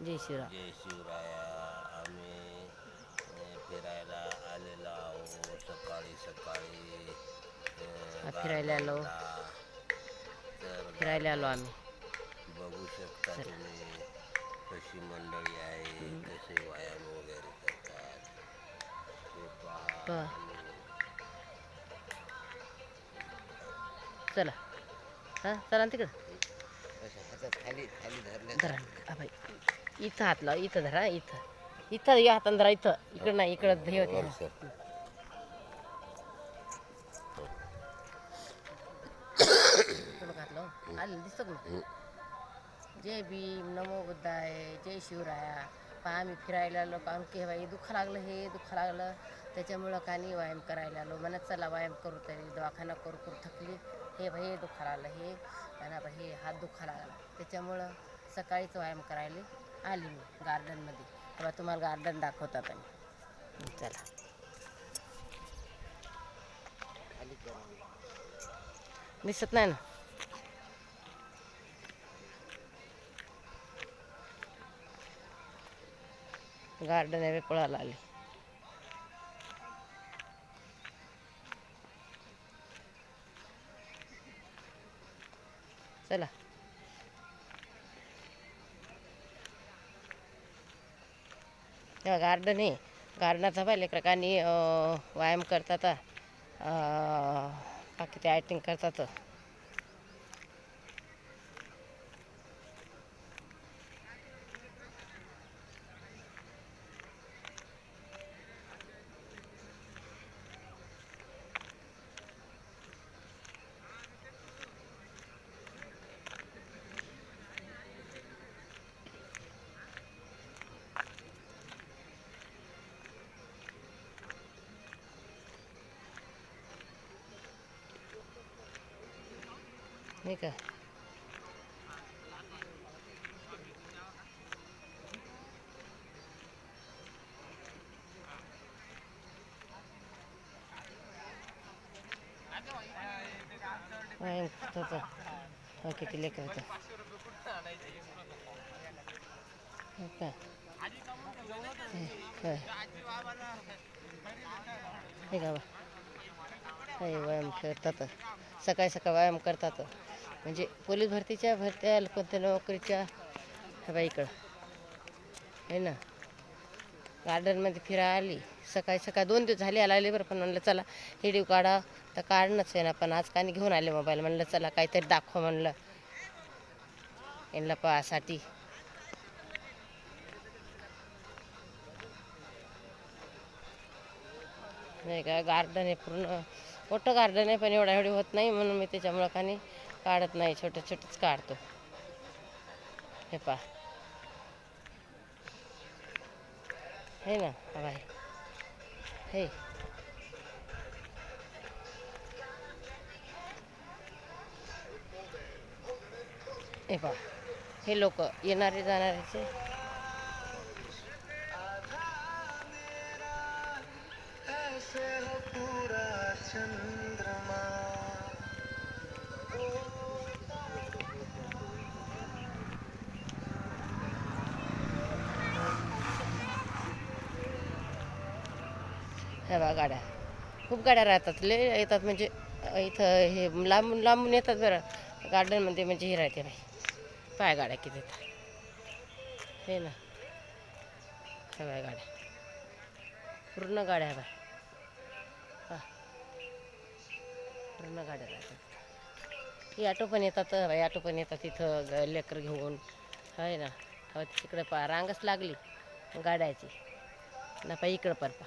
जय शिवराम जय शिवराया आम्ही फिरायला आलेलो आहोत. सकाळी सकाळी फिरायला आलो. तर फिरायला आलो आम्ही. बघू शकता तुम्ही कशी मंडळी आहे कसे व्यायाम वगैरे करतात. ते पहा. पहा. चला. हां चला तिकडं. खाली खाली धरले धरा. इथं हात लाव इथं धरा इथं. इथं या हातानं धरा इथं. इकडं नाही इकडं हे होते. आलं दिसतं? जय भीम नमो बुद्धाय जय शिवराया. पहा आम्ही फिरायला आलो कारण की हे बाई दुखा लागलं हे दुखा लागलं. त्याच्यामुळं का नाही व्यायाम करायला आलो? म्हणत चला व्यायाम करू तरी. दवाखाना करू करू थकली. हे बाई हे दुखा लागलं हे. आणि बाई हे हात दुखा लागला. त्याच्यामुळं सकाळीच व्यायाम करायला. आली मी गार्डनमध्ये तेव्हा तुम्हाला गार्डन दाखवतात आम्ही चला. दिसत नाही ना? गार्डन आहे पळायला आले. चला. गार्डन आहे. गार्डनाचा पाहिजे लेकरकांनी व्यायाम करतात. बाकी ते ॲक्टिंग करतात. नाही का? व्यायाम करतात हा किती लेकर होता हो का? हे, हे. का व्यायाम करतात सकाळी सकाळी व्यायाम करतात. म्हणजे पोलीस भरतीच्या भरत्या कोणत्या नोकरीच्या बाईकडं. आहे ना? गार्डनमध्ये फिरा आली. सकाळी सकाळी दोन दिवस झाले आला आले बरं पण म्हणलं चला व्हिडिओ काढा. तर काढणंच आहे ना पण आज कानी घेऊन आले मोबाईल. म्हणलं चला काहीतरी दाखवा. म्हणलं. यांना पाहासाठी. नाही का गार्डन आहे पूर्ण. मोठं गार्डन आहे पण एवढा एवढी होत नाही म्हणून मी त्याच्यामुळं खाली काढत नाही छोटं छोटंच काढतो. हे पा हे ना बाय हे. हे पा हे लोक येणारे जाणारेचे. ह्या बा गाड्या. खूप गाड्या राहतात. लय येतात म्हणजे इथं हे लांबून लांबून येतात बरं. गार्डनमध्ये म्हणजे हे राहते बाई. पाय गाड्या किती येतात. हे ना. ह्या गाड्या. पूर्ण गाड्या ह्या बाय पूर्ण गाड्या राहतात. ही ऑटो पण येतात बाई. ऑटो पण येतात इथं ग- लेकरं घेऊन. आहे ना. हवा तिकडे पा रांगच लागली. गाड्याची. ना पा इकडं पण पा